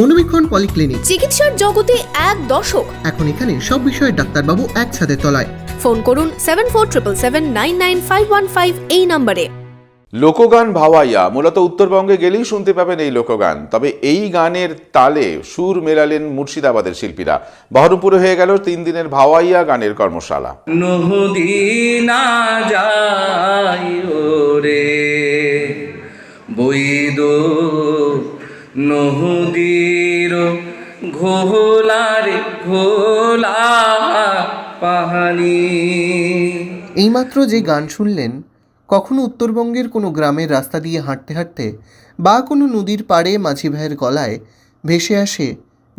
মনোবীক্ষণ polyclinic. চিকিৎসার জগতে এক দশক এখন এখানে সব বিষয়ে ডাক্তারবাবু একসাথে তলায়। ফোন করুন seven four triple seven nine nine five one five এই নম্বরে। লোকগান ভাওয়াইয়া মূলত উত্তরবঙ্গে গেলেই শুনতে পাবেন এই লোকগান। তবে এই গানের তালে সুর মেলালেন মুর্শিদাবাদের শিল্পীরা। বহরমপুরে হয়ে গেল তিন দিনের ভাওয়াইয়া গানের কর্মশালা। না বৈদ নদীর ঘোলারে ঘোলা পাহানি এইমাত্র যে গান শুনলেন কখনো উত্তরবঙ্গের কোনো গ্রামের রাস্তা দিয়ে হাঁটতে হাঁটতে বা কোনো নদীর পাড়ে মাঝি ভাইয়ের গলায় ভেসে আসে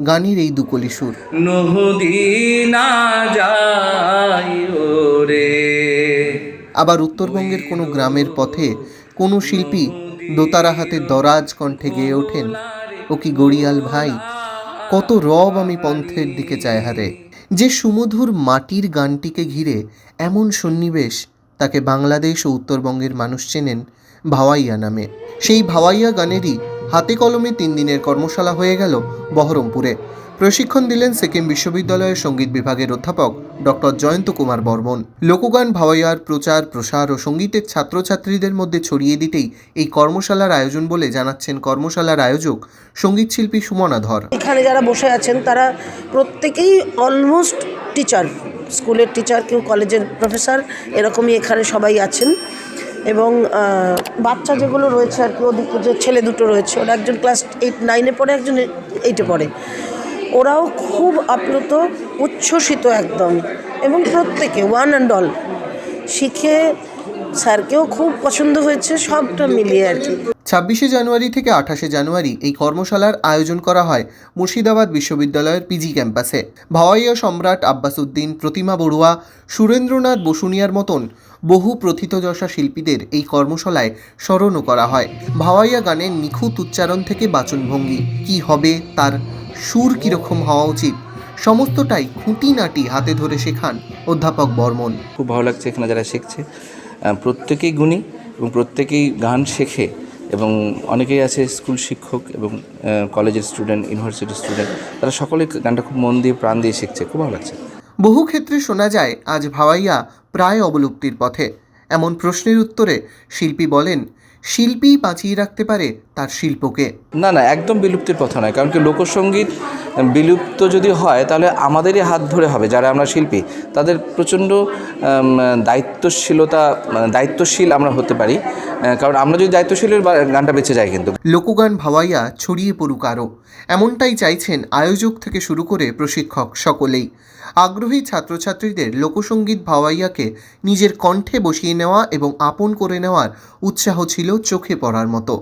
গানের এই দুকলি সুর। না যায় আবার উত্তরবঙ্গের কোনো গ্রামের পথে কোনো শিল্পী দোতারা হাতে দরাজ কণ্ঠে গেয়ে ওঠেন। ও কি গড়িয়াল ভাই? কত রব আমি পন্থের দিকে চায় হারে। যে সুমধুর মাটির গানটিকে ঘিরে এমন সন্নিবেশ, তাকে বাংলাদেশ ও উত্তরবঙ্গের মানুষ চেনেন ভাওয়াইয়া নামে। সেই ভাওয়াইয়া গানেরই হাতে কলমে তিন দিনের কর্মশালা হয়ে গেল বহরমপুরে। প্রশিক্ষণ দিলেন সিকিম বিশ্ববিদ্যালয়ের সংগীত বিভাগের অধ্যাপক ডক্টর জয়ন্ত কুমার বর্মন। লোকগান, ভাওয়াইয়ার, প্রচার, প্রসার ও সঙ্গীতের ছাত্রছাত্রীদের মধ্যে ছড়িয়ে দিতেই এই কর্মশালার আয়োজন বলে জানাচ্ছেন কর্মশালার আয়োজক সঙ্গীতশিল্পী সুমনা ধর। এখানে যারা বসে আছেন, তারা প্রত্যেকেই অলমোস্ট টিচার স্কুলের টিচার কেউ কলেজের প্রফেসর এরকমই এখানে সবাই আছেন। এবং বাচ্চা যেগুলো রয়েছে আর কি, ওদিকে যে ছেলে দুটো রয়েছে, ওরা একজন ক্লাস এইট নাইনে পড়ে, একজন এইটে পড়ে। ওরাও খুব আপ্লুত উচ্ছ্বসিত একদম। এবং প্রত্যেকে ওয়ান অ্যান্ড অল শিখে স্যারকেও খুব পছন্দ হয়েছে সবটা মিলিয়ে আর কি। ছাব্বিশে জানুয়ারি থেকে আঠাশে জানুয়ারি এই কর্মশালার আয়োজন করা হয় মুর্শিদাবাদ বিশ্ববিদ্যালয়ের পিজি ক্যাম্পাসে। ভাওয়াইয়া সম্রাট আব্বাস উদ্দিন প্রতিমা বড়ুয়া সুরেন্দ্রনাথ বসুনিয়ার মতন বহু প্রথিতযশা শিল্পীদের এই কর্মশালায় স্মরণও করা হয়। ভাওয়াইয়া গানের নিখুঁত উচ্চারণ থেকে বাচনভঙ্গি কি হবে তার সুর কীরকম হওয়া উচিত সমস্তটাই খুঁটিনাটি হাতে ধরে শেখান অধ্যাপক বর্মন। খুব ভালো লাগছে এখানে যারা শিখছে। প্রত্যেকেই গুণী এবং প্রত্যেকেই গান শেখে এবং অনেকেই আছে স্কুল শিক্ষক এবং কলেজের স্টুডেন্ট ইউনিভার্সিটির স্টুডেন্ট তারা সকলে গানটা খুব মন দিয়ে, প্রাণ দিয়ে শিখছে, খুব ভালো লাগছে। বহু ক্ষেত্রে শোনা যায়, আজ ভাওয়াইয়া প্রায় অবলুপ্তির পথে। এমন প্রশ্নের উত্তরে শিল্পী বলেন শিল্পী বাঁচিয়ে রাখতে পারে তার শিল্পকে। না না একদম বিলুপ্তির পথ নয় কারণ কি লোকসঙ্গীত বিলুপ্ত যদি হয় তাহলে আমাদেরই হাত ধরে হবে যারা আমরা শিল্পী। তাদের প্রচণ্ড দায়িত্বশীলতা মানে দায়িত্বশীল আমরা হতে পারি কারণ আমরা যদি দায়িত্বশীল হই, বা- গানটা বেঁচে যাই কিন্তু। লোকগান ভাওয়াইয়া ছড়িয়ে পড়ুক আরও এমনটাই চাইছেন আয়োজক থেকে শুরু করে প্রশিক্ষক সকলেই। আগ্রহী ছাত্রছাত্রীদের লোকসঙ্গীত ভাওয়াইয়াকে নিজের কণ্ঠে বসিয়ে নেওয়া এবং আপন করে নেওয়ার উৎসাহ ছিল চোখে পড়ার মতো।